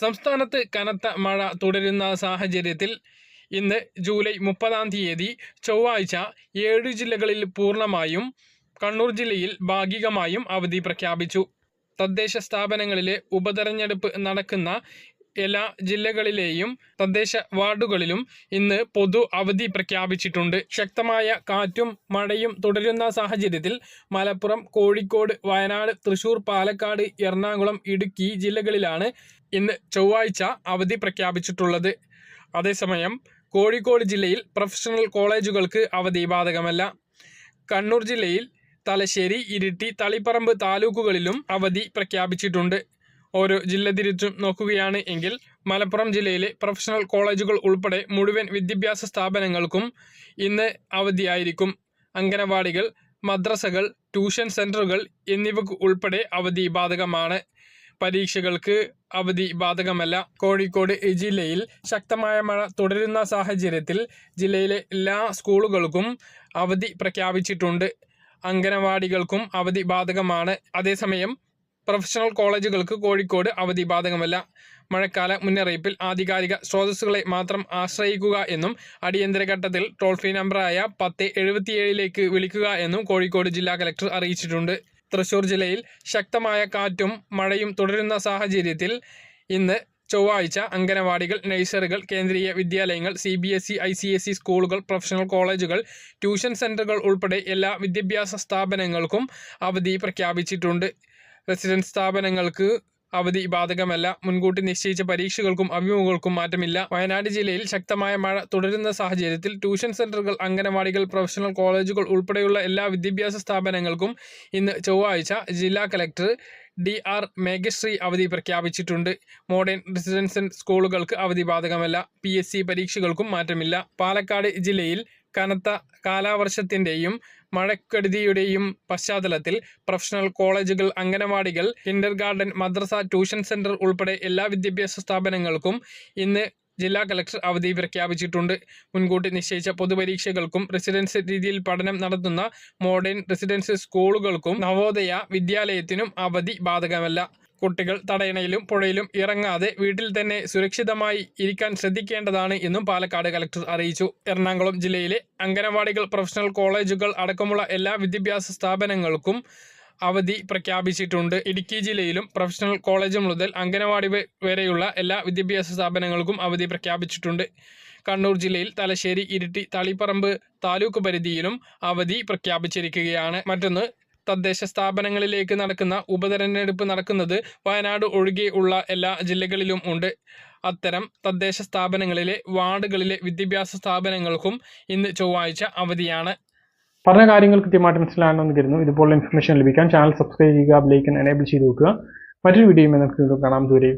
സംസ്ഥാനത്ത് കനത്ത മഴ തുടരുന്ന സാഹചര്യത്തിൽ ഇന്ന് ജൂലൈ മുപ്പതാം തീയതി ചൊവ്വാഴ്ച ഏഴ് ജില്ലകളിൽ പൂർണമായും കണ്ണൂർ ജില്ലയിൽ ഭാഗികമായും അവധി പ്രഖ്യാപിച്ചു. തദ്ദേശ സ്ഥാപനങ്ങളിലെ ഉപതെരഞ്ഞെടുപ്പ് നടക്കുന്ന എല്ലാ ജില്ലകളിലെയും തദ്ദേശ വാർഡുകളിലും ഇന്ന് പൊതു അവധി പ്രഖ്യാപിച്ചിട്ടുണ്ട്. ശക്തമായ കാറ്റും മഴയും തുടരുന്ന സാഹചര്യത്തിൽ മലപ്പുറം കോഴിക്കോട് വയനാട് തൃശൂർ പാലക്കാട് എറണാകുളം ഇടുക്കി ജില്ലകളിലാണ് ഇന്ന് ചൊവ്വാഴ്ച അവധി പ്രഖ്യാപിച്ചിട്ടുള്ളത്. അതേസമയം കോഴിക്കോട് ജില്ലയിൽ പ്രൊഫഷണൽ കോളേജുകൾക്ക് അവധി ബാധകമല്ല. കണ്ണൂർ ജില്ലയിൽ തലശ്ശേരി ഇരിട്ടി തളിപ്പറമ്പ് താലൂക്കുകളിലും അവധി പ്രഖ്യാപിച്ചിട്ടുണ്ട്. ഓരോ ജില്ല തിരിച്ചും നോക്കുകയാണ് എങ്കിൽ മലപ്പുറം ജില്ലയിലെ പ്രൊഫഷണൽ കോളേജുകൾ ഉൾപ്പെടെ മുഴുവൻ വിദ്യാഭ്യാസ സ്ഥാപനങ്ങൾക്കും ഇന്ന് അവധിയായിരിക്കും. അംഗനവാടികൾ മദ്രസകൾ ട്യൂഷൻ സെന്ററുകൾ എന്നിവക്ക് ഉൾപ്പെടെ അവധി ബാധകമാണ്. പരീക്ഷകൾക്ക് അവധി ബാധകമല്ല. കോഴിക്കോട് ജില്ലയിൽ ശക്തമായ മഴ തുടരുന്ന സാഹചര്യത്തിൽ ജില്ലയിലെ എല്ലാ സ്കൂളുകൾക്കും അവധി പ്രഖ്യാപിച്ചിട്ടുണ്ട്. അംഗനവാടികൾക്കും അവധി ബാധകമാണ്. അതേസമയം പ്രൊഫഷണൽ കോളേജുകൾക്ക് കോഴിക്കോട് അവധി ബാധകമല്ല. മഴക്കാല മുന്നറിയിപ്പിൽ ആധികാരിക സ്രോതസ്സുകളെ മാത്രം ആശ്രയിക്കുക എന്നും അടിയന്തര ഘട്ടത്തിൽ ടോൾ ഫ്രീ നമ്പറായ പത്ത് എഴുപത്തിയേഴിലേക്ക് വിളിക്കുക എന്നും കോഴിക്കോട് ജില്ലാ കലക്ടർ അറിയിച്ചിട്ടുണ്ട്. തൃശൂർ ജില്ലയിൽ ശക്തമായ കാറ്റും മഴയും തുടരുന്ന സാഹചര്യത്തിൽ ഇന്ന് ചൊവ്വാഴ്ച അംഗനവാടികൾ നഴ്സറികൾ കേന്ദ്രീയ വിദ്യാലയങ്ങൾ C B S E I C S E സ്കൂളുകൾ പ്രൊഫഷണൽ കോളേജുകൾ ട്യൂഷൻ സെന്ററുകൾ ഉൾപ്പെടെ എല്ലാ വിദ്യാഭ്യാസ സ്ഥാപനങ്ങൾക്കും അവധി പ്രഖ്യാപിച്ചിട്ടുണ്ട്. റെസിഡൻസ് സ്ഥാപനങ്ങൾക്ക് അവധി ബാധകമല്ല. മുൻകൂട്ടി നിശ്ചയിച്ച പരീക്ഷകൾക്കും അഭിമുഖങ്ങൾക്കും മാറ്റമില്ല. വയനാട് ജില്ലയിൽ ശക്തമായ മഴ തുടരുന്ന സാഹചര്യത്തിൽ ട്യൂഷൻ സെന്ററുകൾ അംഗനവാടികൾ പ്രൊഫഷണൽ കോളേജുകൾ ഉൾപ്പെടെയുള്ള എല്ലാ വിദ്യാഭ്യാസ സ്ഥാപനങ്ങൾക്കും ഇന്ന് ചൊവ്വാഴ്ച ജില്ലാ കലക്ടർ ഡി ആർ മേഘശ്രീ അവധി പ്രഖ്യാപിച്ചിട്ടുണ്ട്. മോഡേൺ റെസിഡൻഷ്യൽ സ്കൂളുകൾക്ക് അവധി ബാധകമല്ല. പി എസ് സി പരീക്ഷകൾക്കും മാറ്റമില്ല. പാലക്കാട് ജില്ലയിൽ കനത്ത കാലാവർഷത്തിന്റെയും മഴക്കെടുതിയുടെയും പശ്ചാത്തലത്തിൽ പ്രൊഫഷണൽ കോളേജുകൾ അംഗനവാടികൾ കിൻഡർ ഗാർഡൻ മദ്രസ ട്യൂഷൻ സെന്റർ ഉൾപ്പെടെ എല്ലാ വിദ്യാഭ്യാസ സ്ഥാപനങ്ങൾക്കും ഇന്ന് ജില്ലാ കലക്ടർ അവധി പ്രഖ്യാപിച്ചിട്ടുണ്ട്. മുൻകൂട്ടി നിശ്ചയിച്ച പൊതുപരീക്ഷകൾക്കും റെസിഡൻസ് രീതിയിൽ പഠനം നടത്തുന്ന മോഡേൺ റെസിഡൻസ് സ്കൂളുകൾക്കും നവോദയ വിദ്യാലയത്തിനും അവധി ബാധകമല്ല. കുട്ടികൾ തടയണയിലും പുഴയിലും ഇറങ്ങാതെ വീട്ടിൽ തന്നെ സുരക്ഷിതമായി ഇരിക്കാൻ ശ്രദ്ധിക്കേണ്ടതാണ് എന്നും പാലക്കാട് കലക്ടർ അറിയിച്ചു. എറണാകുളം ജില്ലയിലെ അംഗനവാടികൾ പ്രൊഫഷണൽ കോളേജുകൾ അടക്കമുള്ള എല്ലാ വിദ്യാഭ്യാസ സ്ഥാപനങ്ങൾക്കും അവധി പ്രഖ്യാപിച്ചിട്ടുണ്ട്. ഇടുക്കി ജില്ലയിലും പ്രൊഫഷണൽ കോളേജ് മുതൽ അംഗനവാടി വരെയുള്ള എല്ലാ വിദ്യാഭ്യാസ സ്ഥാപനങ്ങൾക്കും അവധി പ്രഖ്യാപിച്ചിട്ടുണ്ട്. കണ്ണൂർ ജില്ലയിൽ തലശ്ശേരി ഇരിട്ടി തളിപ്പറമ്പ് താലൂക്ക് പരിധിയിലും അവധി പ്രഖ്യാപിച്ചിരിക്കുകയാണ്. മറ്റൊന്ന് തദ്ദേശ സ്ഥാപനങ്ങളിലേക്ക് നടക്കുന്ന ഉപതെരഞ്ഞെടുപ്പ് നടക്കുന്നത് വയനാട് ഒഴികെയുള്ള എല്ലാ ജില്ലകളിലും ഉണ്ട്. അത്തരം തദ്ദേശ സ്ഥാപനങ്ങളിലെ വാർഡുകളിലെ വിദ്യാഭ്യാസ സ്ഥാപനങ്ങൾക്കും ഇന്ന് ചൊവ്വാഴ്ച അവധിയാണ്. പറഞ്ഞ കാര്യങ്ങൾ കൃത്യമായിട്ട് മനസ്സിലാണെന്ന് കരുതുന്നു ഇതുപോലുള്ള ഇൻഫർമേഷൻ ലഭിക്കാൻ ചാനൽ സബ്സ്ക്രൈബ് ചെയ്യുക ബെലൈക്കൻ എനേബിൾ ചെയ്ത് വെക്കുക. മറ്റൊരു വീഡിയോയുമായി നമുക്ക് കാണാം. ദൂരെ